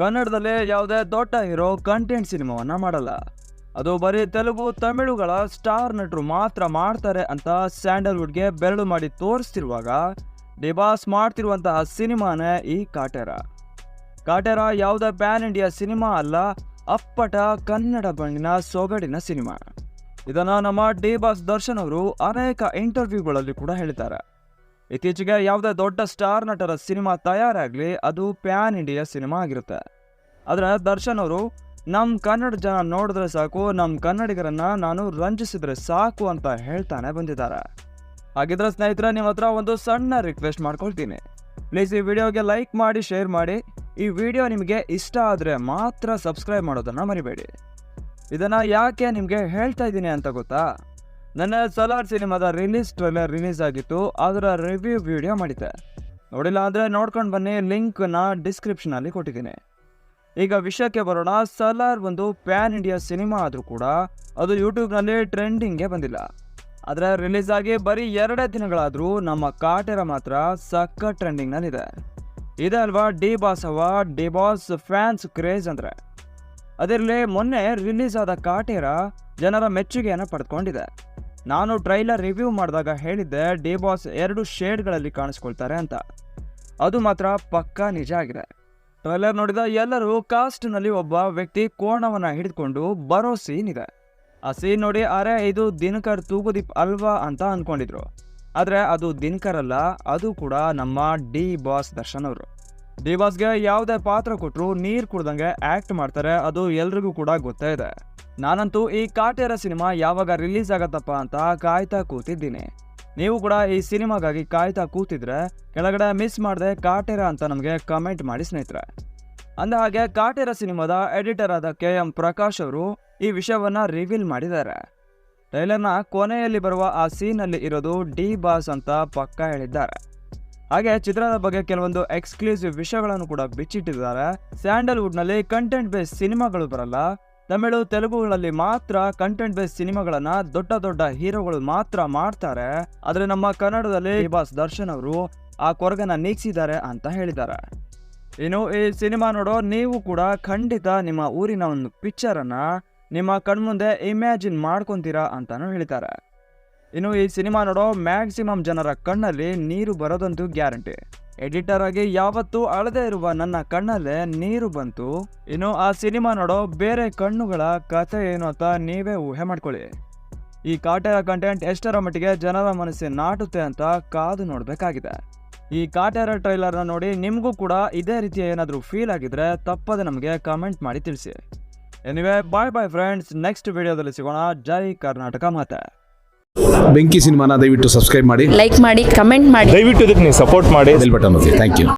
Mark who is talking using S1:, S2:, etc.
S1: ಕನ್ನಡದಲ್ಲಿ ಯಾವುದೇ ದೊಡ್ಡ ಹೀರೋ ಕಂಟೆಂಟ್ ಸಿನಿಮಾವನ್ನ ಮಾಡಲ್ಲ. ಅದು ಬರೀ ತೆಲುಗು, ತಮಿಳುಗಳ ಸ್ಟಾರ್ ನಟರು ಮಾತ್ರ ಮಾಡ್ತಾರೆ ಅಂತ ಸ್ಯಾಂಡಲ್ವುಡ್ಗೆ ಬೆರಳು ಮಾಡಿ ತೋರಿಸ್ತಿರುವಾಗ ಡಿಬಾಸ್ ಮಾಡ್ತಿರುವಂತಹ ಸಿನಿಮಾನೇ ಈ ಕಾಟೇರ. ಕಾಟೇರ ಯಾವುದೇ ಪ್ಯಾನ್ ಇಂಡಿಯಾ ಸಿನಿಮಾ ಅಲ್ಲ, ಅಪ್ಪಟ ಕನ್ನಡ ಬಣ್ಣಿನ ಸೊಗಡಿನ ಸಿನಿಮಾ. ಇದನ್ನು ನಮ್ಮ ಡಿ ಬಾಸ್ ದರ್ಶನ್ ಅವರು ಅನೇಕ ಇಂಟರ್ವ್ಯೂಗಳಲ್ಲಿ ಕೂಡ ಹೇಳ್ತಾರೆ ಇತ್ತೀಚೆಗೆ ಯಾವುದೇ ದೊಡ್ಡ ಸ್ಟಾರ್ ನಟರ ಸಿನಿಮಾ ತಯಾರಾಗಲಿ, ಅದು ಪ್ಯಾನ್ ಇಂಡಿಯಾ ಸಿನಿಮಾ ಆಗಿರುತ್ತೆ. ಆದರೆ ದರ್ಶನ್ ಅವರು ನಮ್ಮ ಕನ್ನಡ ಜನ ನೋಡಿದ್ರೆ ಸಾಕು ನಮ್ಮ ಕನ್ನಡಿಗರನ್ನು ನಾನು ರಂಜಿಸಿದರೆ ಸಾಕು ಅಂತ ಹೇಳ್ತಾನೆ ಬಂದಿದ್ದಾರೆ. ಹಾಗಿದ್ರೆ ಸ್ನೇಹಿತರೆ, ನಿಮ್ಮ ಹತ್ರ ಒಂದು ಸಣ್ಣ ರಿಕ್ವೆಸ್ಟ್ ಮಾಡ್ಕೊಳ್ತೀನಿ. ಪ್ಲೀಸ್ ಈ ವಿಡಿಯೋಗೆ ಲೈಕ್ ಮಾಡಿ ಶೇರ್ ಮಾಡಿ. ಈ ವಿಡಿಯೋ ನಿಮಗೆ ಇಷ್ಟ ಆದರೆ ಮಾತ್ರ ಸಬ್ಸ್ಕ್ರೈಬ್ ಮಾಡೋದನ್ನು ಮರಿಬೇಡಿ. ಇದನ್ನು ಯಾಕೆ ನಿಮಗೆ ಹೇಳ್ತಾ ಇದ್ದೀನಿ ಅಂತ ಗೊತ್ತಾ? ನನ್ನ ಸಲಾರ್ ಸಿನಿಮಾದ ರಿಲೀಸ್ ಟ್ರೈಲರ್ ರಿಲೀಸ್ ಆಗಿತ್ತು. ಅದರ ರಿವ್ಯೂ ವಿಡಿಯೋ ಮಾಡಿದ್ದೆ. ನೋಡಿಲ್ಲ ಅಂದರೆ ನೋಡ್ಕೊಂಡು ಬನ್ನಿ ಲಿಂಕ್ನ ಡಿಸ್ಕ್ರಿಪ್ಷನಲ್ಲಿ ಕೊಟ್ಟಿದ್ದೀನಿ. ಈಗ ವಿಷಯಕ್ಕೆ ಬರೋಣ. ಸಲಾರ್ ಒಂದು ಪ್ಯಾನ್ ಇಂಡಿಯಾ ಸಿನಿಮಾ ಆದರೂ ಕೂಡ ಅದು ಯೂಟ್ಯೂಬ್ನಲ್ಲಿ ಟ್ರೆಂಡಿಂಗ್ಗೆ ಬಂದಿಲ್ಲ. ಆದರೆ ರಿಲೀಸ್ ಆಗಿ ಬರೀ ಎರಡೇ ದಿನಗಳಾದರೂ ನಮ್ಮ ಕಾಟೆರ ಮಾತ್ರ ಸಕ್ಕ ಟ್ರೆಂಡಿಂಗ್ನಲ್ಲಿದೆ ಇದೆ ಅಲ್ವಾ? ಡಿ ಬಾಸ್ ಅವ. ಡಿ ಬಾಸ್ ಫ್ಯಾನ್ಸ್ ಕ್ರೇಜ್ ಅಂದರೆ. ಅದರಲ್ಲಿ ಮೊನ್ನೆ ರಿಲೀಸ್ ಆದ ಕಾಟೇರ ಜನರ ಮೆಚ್ಚುಗೆಯನ್ನು ಪಡೆದುಕೊಂಡಿದೆ ನಾನು ಟ್ರೈಲರ್ ರಿವ್ಯೂ ಮಾಡಿದಾಗ ಹೇಳಿದ್ದೆ, ಡಿ ಬಾಸ್ ಎರಡು ಶೇಡ್ಗಳಲ್ಲಿ ಕಾಣಿಸ್ಕೊಳ್ತಾರೆ ಅಂತ. ಅದು ಮಾತ್ರ ಪಕ್ಕಾ ನಿಜ ಆಗಿದೆ. ಟ್ರೈಲರ್ ನೋಡಿದ ಎಲ್ಲರೂ ಕಾಸ್ಟ್ನಲ್ಲಿ ಒಬ್ಬ ವ್ಯಕ್ತಿ ಕೋಣವನ್ನು ಹಿಡಿದುಕೊಂಡು ಬರೋ ಸೀನ್ ಇದೆ. ಆ ಸೀನ್ ನೋಡಿ ಅರೆ, ಇದು ದಿನಕರ್ ತೂಗುದೀಪ್ ಅಲ್ವಾ ಅಂತ ಅನ್ಕೊಂಡಿದ್ರು. ಆದರೆ ಅದು ದಿನಕರ್ ಅಲ್ಲ, ಅದು ಕೂಡ ನಮ್ಮ ಡಿ ಬಾಸ್ ದರ್ಶನ್ ಅವರು. ಡಿ ಬಾಸ್ಗೆ ಯಾವುದೇ ಪಾತ್ರ ಕೊಟ್ಟರು ನೀರು ಕುಡ್ದಂಗೆ ಆ್ಯಕ್ಟ್ ಮಾಡ್ತಾರೆ, ಅದು ಎಲ್ರಿಗೂ ಕೂಡ ಗೊತ್ತೇ ಇದೆ. ನಾನಂತೂ ಈ ಕಾಟೇರ ಸಿನಿಮಾ ಯಾವಾಗ ರಿಲೀಸ್ ಆಗತ್ತಪ್ಪ ಅಂತ ಕಾಯ್ತಾ ಕೂತಿದ್ದೀನಿ. ನೀವು ಕೂಡ ಈ ಸಿನಿಮಾಗಾಗಿ ಕಾಯ್ತಾ ಕೂತಿದ್ರೆ ಕೆಳಗಡೆ ಮಿಸ್ ಮಾಡದೆ ಕಾಟೇರ ಅಂತ ನಮಗೆ ಕಮೆಂಟ್ ಮಾಡಿ ಸ್ನೇಹಿತರೆ. ಅಂದ ಹಾಗೆ ಕಾಟೇರ ಸಿನಿಮಾದ ಎಡಿಟರ್ ಆದ ಕೆ ಎಂ ಪ್ರಕಾಶ್ ಅವರು ಈ ವಿಷಯವನ್ನ ರಿವೀಲ್ ಮಾಡಿದ್ದಾರೆ. ಟ್ರೈಲರ್ನ ಕೊನೆಯಲ್ಲಿ ಬರುವ ಆ ಸೀನಲ್ಲಿ ಇರೋದು ಡಿ ಬಾಸ್ ಅಂತ ಪಕ್ಕ ಹೇಳಿದ್ದಾರೆ. ಹಾಗೆ ಚಿತ್ರದ ಬಗ್ಗೆ ಕೆಲವೊಂದು ಎಕ್ಸ್ಕ್ಲೂಸಿವ್ ವಿಷಯಗಳನ್ನು ಕೂಡ ಬಿಚ್ಚಿಟ್ಟಿದ್ದಾರೆ. ಸ್ಯಾಂಡಲ್ವುಡ್ನಲ್ಲಿ ಕಂಟೆಂಟ್ ಬೇಸ್ ಸಿನಿಮಾಗಳು ಬರಲ್ಲ. ತಮಿಳು, ತೆಲುಗುಗಳಲ್ಲಿ ಮಾತ್ರ ಕಂಟೆಂಟ್ ಬೇಸ್ ಸಿನಿಮಾಗಳನ್ನ ದೊಡ್ಡ ದೊಡ್ಡ ಹೀರೋಗಳು ಮಾತ್ರ ಮಾಡ್ತಾರೆ. ಆದ್ರೆ ನಮ್ಮ ಕನ್ನಡದಲ್ಲಿ ಬಾಸ್ ದರ್ಶನ್ ಅವರು ಆ ಕೊರಗನ ನೀಗಿಸಿದ್ದಾರೆ ಅಂತ ಹೇಳಿದ್ದಾರೆ. ಇನ್ನು ಈ ಸಿನಿಮಾ ನೋಡೋ ನೀವು ಕೂಡ ಖಂಡಿತ ನಿಮ್ಮ ಊರಿನ ಒಂದು ಪಿಕ್ಚರನ್ನ ನಿಮ್ಮ ಕಣ್ಮುಂದೆ ಇಮ್ಯಾಜಿನ್ ಮಾಡ್ಕೊಂತೀರಾ ಅಂತಾನು ಹೇಳ್ತಾರೆ. ಇನ್ನು ಈ ಸಿನಿಮಾ ನೋಡೋ ಮ್ಯಾಕ್ಸಿಮಮ್ ಜನರ ಕಣ್ಣಲ್ಲಿ ನೀರು ಬರೋದಂತೂ ಗ್ಯಾರಂಟಿ ಎಡಿಟರ್ ಆಗಿ ಯಾವತ್ತೂ ಅಳದೇ ಇರುವ ನನ್ನ ಕಣ್ಣಲ್ಲೇ ನೀರು ಬಂತು. ಇನ್ನು ಆ ಸಿನಿಮಾ ನೋಡೋ ಬೇರೆ ಕಣ್ಣುಗಳ ಕಥೆ ಏನು ಅಂತ ನೀವೇ ಊಹೆ ಮಾಡ್ಕೊಳ್ಳಿ. ಈ ಕಾಟೇರ ಕಂಟೆಂಟ್ ಎಷ್ಟರ ಮಟ್ಟಿಗೆ ಜನರ ಮನಸ್ಸಿಗೆ ನಾಟುತ್ತೆ ಅಂತ ಕಾದು ನೋಡಬೇಕಾಗಿದೆ. ಈ ಕಾಟೇರ ಟ್ರೈಲರ್ನ ನೋಡಿ ನಿಮಗೂ ಕೂಡ ಇದೇ ರೀತಿಯ ಏನಾದರೂ ಫೀಲ್ ಆಗಿದ್ರೆ ತಪ್ಪದೆ ನಮಗೆ ಕಮೆಂಟ್ ಮಾಡಿ ತಿಳಿಸಿ. Anyway bye bye friends next ವಿಡಿಯೋದಲ್ಲಿ ಸಿಗೋಣ. ಜೈ ಕರ್ನಾಟಕ ಮಾತೆ.
S2: ಬೆಂಕಿ ಸಿನಿಮಾನ ದಯವಿಟ್ಟು ಸಬ್ಸ್ಕ್ರೈಬ್ ಮಾಡಿ.
S3: ಲೈಕ್ ಮಾಡಿ ಕಮೆಂಟ್ ಮಾಡಿ.
S4: ದಯವಿಟ್ಟು ಇದಕ್ಕೆ ನೀವು ಸಪೋರ್ಟ್ ಮಾಡಿ.
S2: ಬೆಲ್ ಬಟನ್ ಒತ್ತಿ. Thank you